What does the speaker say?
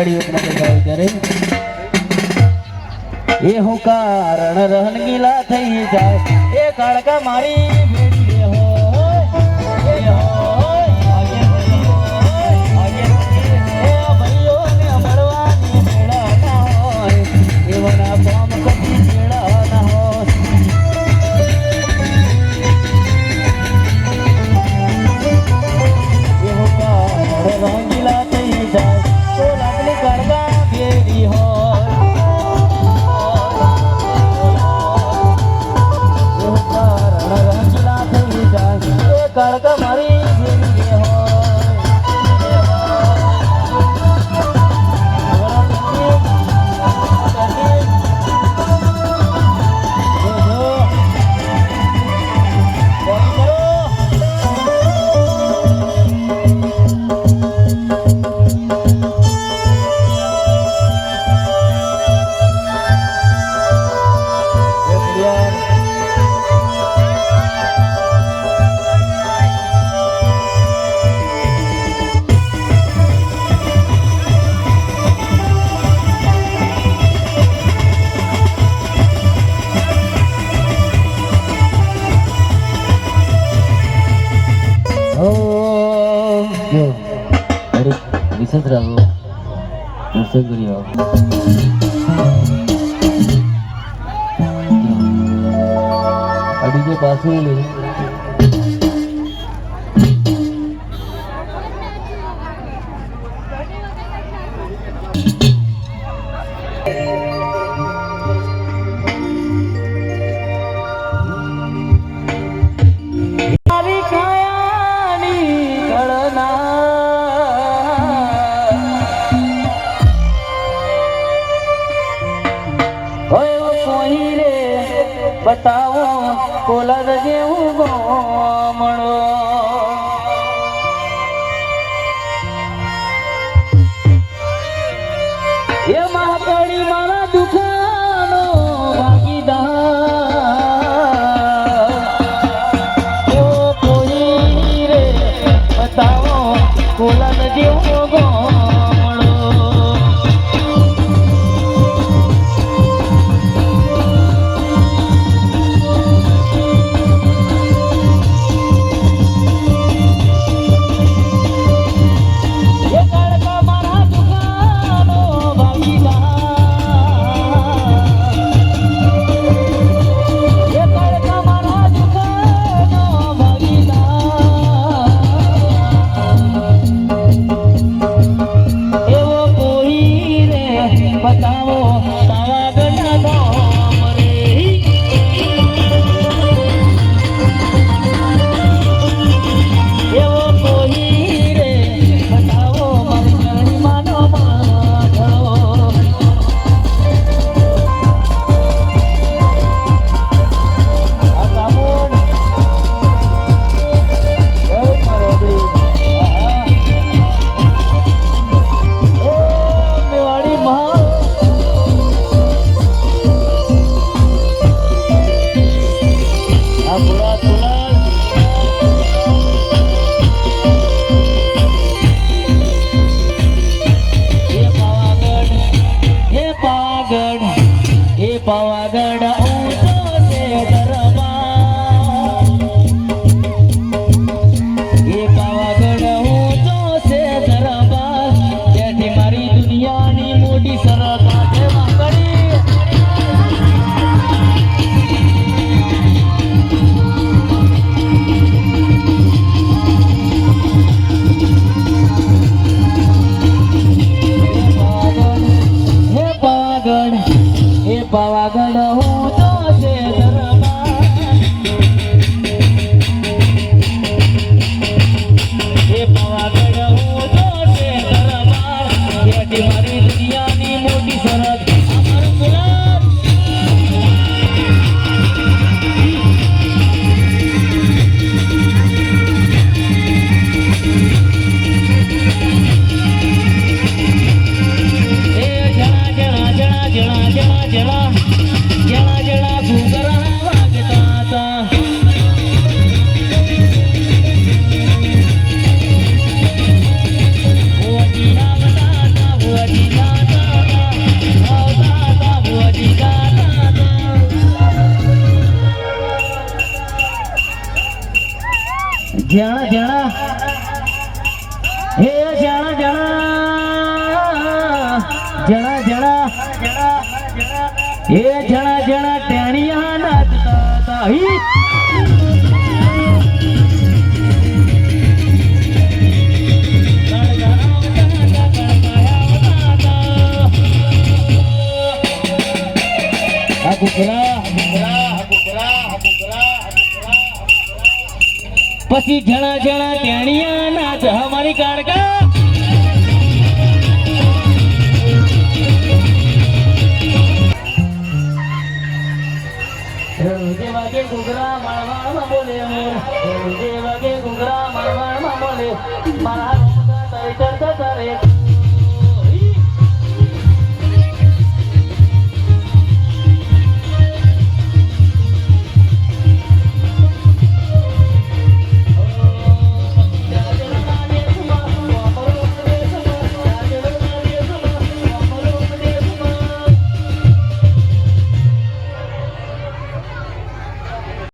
ગળ્યું એક નંબર ગાયું ત્યારે. એ હું કારણ રણગીલા થઈ જાય. એ કાળકા મારી हसत राहू हसत राहू अडीचे पासून ગોમણો જણા જણા હે જણા જણા જણા જણા હે જણા જણા ટેણિયા નાચતા હતા આ પછી જણા જણા ટેણિયા નાચ અમારી કાળકા. રોજે વાગે ઘૂઘરા માળવાળમાં બોલે મારા તરી કરતા